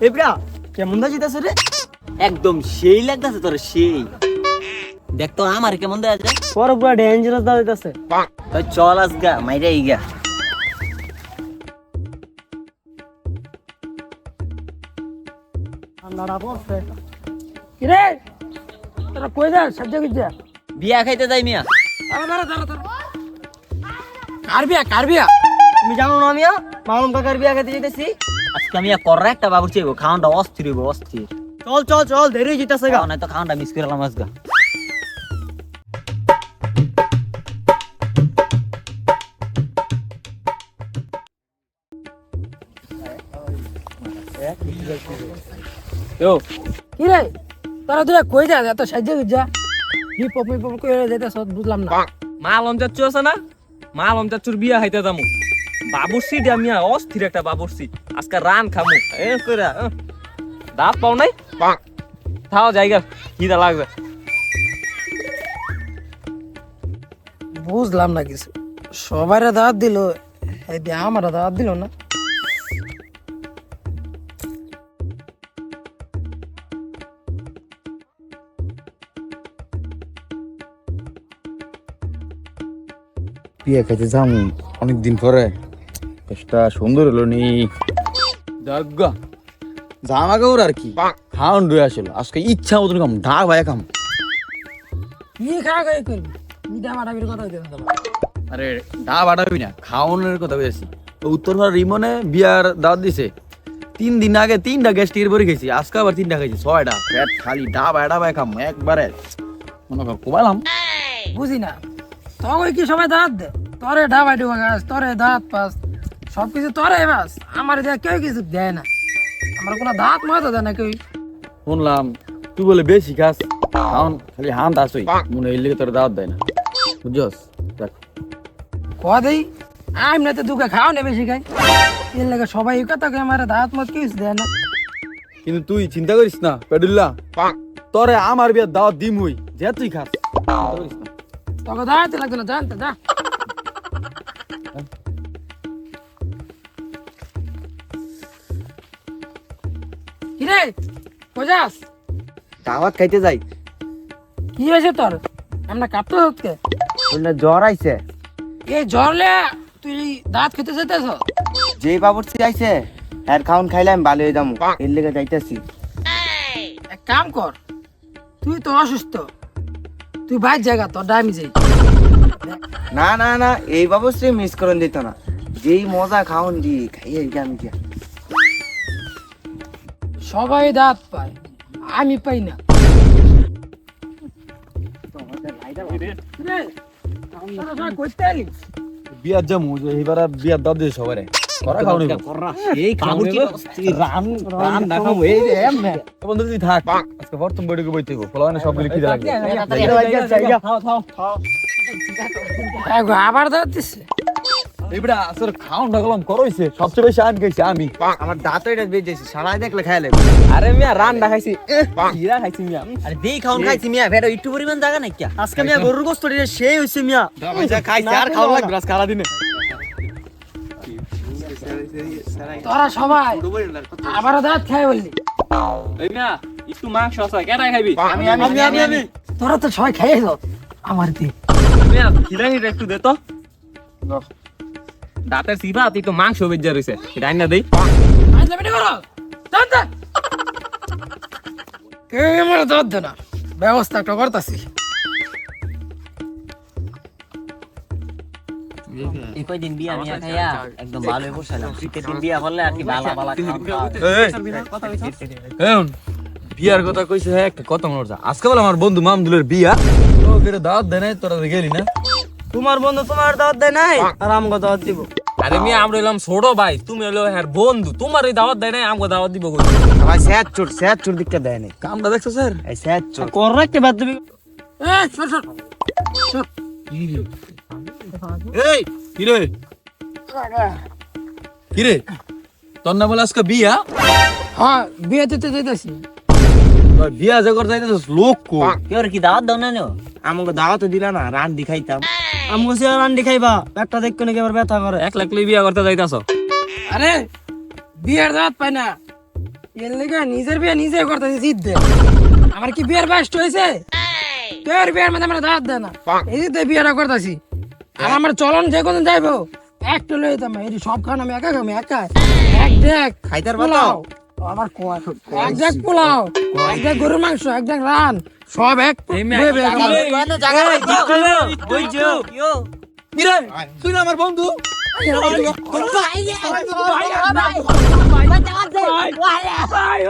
এবরা কেমন দা জিতাছে রে একদম সেই লাগতেছে তোর সেই। দেখ তো আমার কেমন দেয়া যায় পরে পুরা ডেঞ্জারাস দা জিতাছে তাই চল আজগা মাইরা ইগা ঠান্ডাটা পড়ছে কিরে তোরা কই যা সহ্য করছে বিয়া খাইতে যাই মিয়া। কার বিয়া কার বিয়া? তুমি জানো না মিয়া মালুম কাকার বিয়া খেতে যেতেছি আজকে আমি কর একটা বাবুর চাইব খাওয়ানটা অস্থির হইব অস্থির। চল চল চল দেরি জিতাছে গা। খাওয়া নাই তো খাওয়ানটা মিস করলাম আজগা কিরে তোরা দুরা কই যা এত সহ্য করছে হিপ হপ হিপ হপ কই যেতেছ বুঝলাম না। মালম চাচ্ছু আছে না? বিয়া হাইতে যামু। বাবুরসি দিয়া মিয়া অস্থির একটা বাবুরসি আজকে রান খামু। এ কইরা দাঁত পাও নাই? থাও জায়গা। কিদা লাগবে। বুঝলাম না কিছু। সবাই দাঁত দিল এই আমার দাওয়াত দিল না। বিয়ে খাইতে যাম অনেকদিন পরে। বেশটা সুন্দর হলো নি। জাগা জামা কাপড় আর কি। খাওয়ান রয়ে আসল। আজকে ইচ্ছা মতন কাম ঢাক ভাই কাম কি খাওয়া খাই করবি। মিঠা মাটা বির কথা দিতে আরে ডা বাড়াবি না খাওয়ানোর কথা বলেছি উত্তর ভারত রিমনে বিয়ার দাওয়াত দিছে। তিন দিন আগে তিনটা গ্যাস পরে খেয়েছি আজকে আবার তিনটা খাইছি ছয়টা। পেট খালি ডা বাড়া ভাই খাম একবারে। মনে কর কোবালাম বুঝি না তখন কি সবাই দাঁত দে? তরে ঢাবাই ডুবা গাছ তরে দাঁত পাস। সব কিছু তরে বাস। আমার দেয়া কেউ কিছু দেয় না। আমার কোনো দাঁত মতো দেয় না কেউ। শুনলাম তুই বলে বেশি খাস। খাওন খালি হান দাসই মনে হইলে তোর দাওয়াত দেয় না। বুঝছস? দেখ। কদেই আমি না তো দুকে খাও না বেশি খাই। এর লাগে সবাই এই কথা কয় আমার দাঁত মত কিছু দেয় না। কিন্তু তুই চিন্তা করিস না পেডুল্লা। তোরে আমার বিয়ার দাওয়াত দিম হই যে তুই খাস। তোকে দাঁড়াতে লাগতো না জানতে যা। কিরে কোজাস? দাওয়াত খাইতে যাই। কি হয়েছে তোর? আমরা কাঁপতে হচ্ছে বললে জ্বর আইছে। এই জ্বরলে তুই দাঁত খেতে যেতেছ যেই বাবুর্চি আইছে হ্যার খাউন খাইলে আমি ভালো হয়ে যাব এর লেগে যাইতেছি। এক কাম কর তুই তো অসুস্থ। তুই বাইর জায়গা তোর ডামি যাই। না না না এই বাবুর্চি মিস করন দিত না। যেই মজা খাউন দি খাইয়ে আমি গিয়া। সবাই দাঁত পায় আমি পাই না বিয়ার যে এবার আর বিয়ার সবারে করা খাওনি এই খাব কি রান রান না খাব এই যে এমনে বন্ধু তুই থাক আজকে প্রথম বইটুকু বইতে হইব ফলানে সবগুলো কি লাগে আবার দাঁত এইটা আসলে খাওন ঢাকলাম করইছে সবচেয়ে বেশি আন খাইছি আমি। আমার দাঁত এটা বেজেছি সারাই দেখলে খাইলে আরে মিয়া রান খাইছি কিরা খাইছি মিয়া। আরে দেই খাওন খাইছি মিয়া ভেড়া একটু পরিমাণ জায়গা নাই কি আজকে মিয়া গরুর গোস্ত দিয়ে সেই হইছে মিয়া। খাইছি আর খাওয়া লাগবে আজকে সারা দিনে তোরা সবাই আবার দাঁত খাই বললি। এই মিয়া একটু মাংস আছে খাইবি? আমি আমি আমি আমি তোরা তো সবাই খাইয়েছ আমার দিয়ে। মিয়া একটু দে তো। দাঁতের সিবা তুই তো মাংস বেজা রইছে। এটা আইনা দেই। দাঁত আমার দাঁত না। ব্যবস্থা একটা করতেছি। এই কয়দিন বিয়া মিয়া খাইয়া একদম ভালো বসালাম শীতের বিয়া করলে আর কি বালা বালা বিয়ার কথা কইছে হ্যাঁ একটা কত মনে হচ্ছে আজকে বলে আমার বন্ধু মামদুলের বিয়া। তো দাওয়াত দেয় নাই তোরা গেলি না। তোমার বন্ধু তোমার দাওয়াত দেয় নাই আর আমাকে দাওয়াত দিব। আরে মিয়া আমরা হইলাম ছোট ভাই তুমি হলো হ্যাঁ বন্ধু। তোমার এই দাওয়াত দেয় নাই আমাকে দাওয়াত দিব ভাই স্যার চোর স্যার চোর দিকটা দেয় নাই। কামটা দেখছ স্যার? এই স্যার চোর কর রাখতে বাদ দিবি? এ সর সর। সর। এই কিরে কিরে তোর না বলে আজকে বিয়া? হ্যাঁ বিয়ে দিতে তোর বিয়া যে করতে যাইতেছিস লোক কো কেউ কি দাওয়াত দাও না? আমাকে দাওয়াত দিলা না রান্ডি খাইতাম। আমাকে সে রান্ডি খাইবা পেটটা দেখো নাকি আবার ব্যথা করে। এক লাখ লই বিয়া করতে যাইতাছ। আরে বিয়ের দাঁত পাই না। এর লেগে নিজের বিয়ে নিজে করতেছি জিদ দে। আমার কি বিয়ের বয়স হয়েছে তোর বিয়ের মধ্যে আমরা দাঁত দেয় না। এই যে বিয়েটা করতেছি। আর আমার চলন যে কোনো যাইবো একটু লই যেতাম এই সব খান আমি একা খাব একা এক দেখ খাইতে পারব তো? পোলাও। আমার এক জাগ পোলাও এক জাগ গরুর মাংস এক জাগ রান সব এক তুই আমার বন্ধু ভাই